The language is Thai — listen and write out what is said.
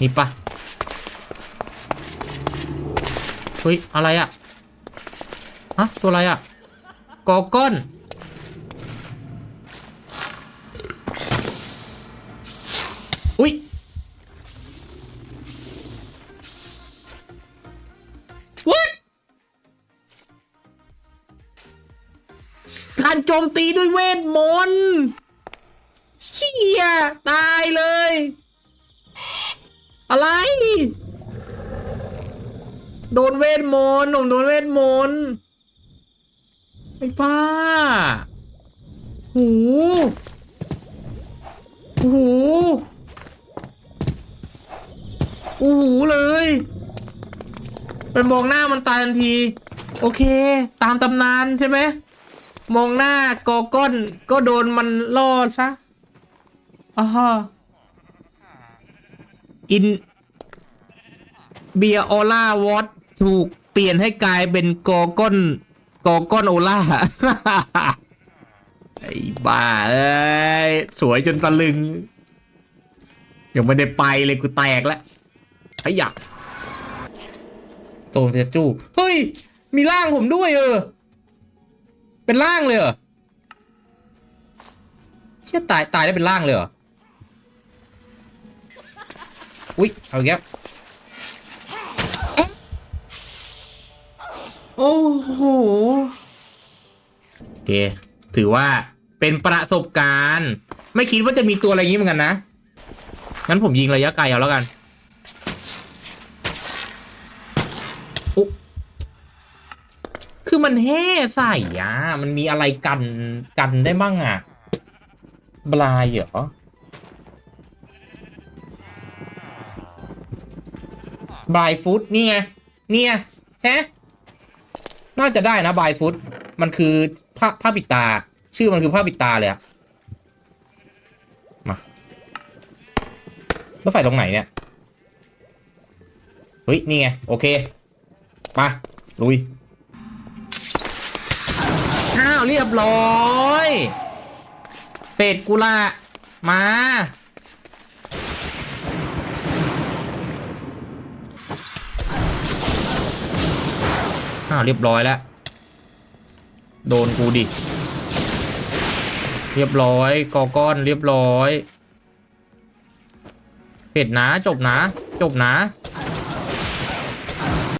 นี่ปะเฮ้ย อะไรอะฮะตัวอะไรอะกอก้อน อุ้ย what การโจมตีด้วยเวทมนต์เชี่ยตายเลย อะไร โดนเวทมนต์ผมโดนเวทมนต์ไอ้ป้า หู หูอู้หูเลย เป็นมองหน้ามันตายทันที โอเค ตามตำนานใช่ไหม มองหน้ากอก้อนก็โดนมันล่อซะอ่าฮะ อินเบียโอล่าวอตถูกเปลี่ยนให้กลายเป็นกอก้อนกอก้อนโอล่าไอ้บ้าเอ้ยสวยจนตะลึง ยังไม่ได้ไปเลยกูแตกแล้วขยับโตนเฟจูเฮ้ย มีร่างผมด้วยเออ เป็นร่างเลยเหรอเชี่ยตายตายได้เป็นร่างเลยเหรอ อุ๊ย เอาอีกแล้วเอ๊ะโอ้โหโอเค ถือว่าเป็นประสบการณ์ ไม่คิดว่าจะมีตัวอะไรอย่างนี้เหมือนกันนะ งั้นผมยิงระยะไกลเอาแล้วกันอุ๊คือมันแห่ใส่อะมันมีอะไรกันกันได้บ้างอะบลายเหรอ บายฟุตนี่ไงนี่ไงฮะน่าจะได้นะบายฟุตมันคือผ้าผ้าปิดตา ชื่อมันคือผ้าปิดตาเลยอะมาแล้วใส่ตรงไหนเนี่ยเฮ้ยนี่ไงโอเคมาลุยอ้าวเรียบร้อยเฟดกุละมา อ้าวเรียบร้อยแล้ว โดนกูดิ เรียบร้อย กอก้อนเรียบร้อยเผ็ดนะจบนะ จบนะ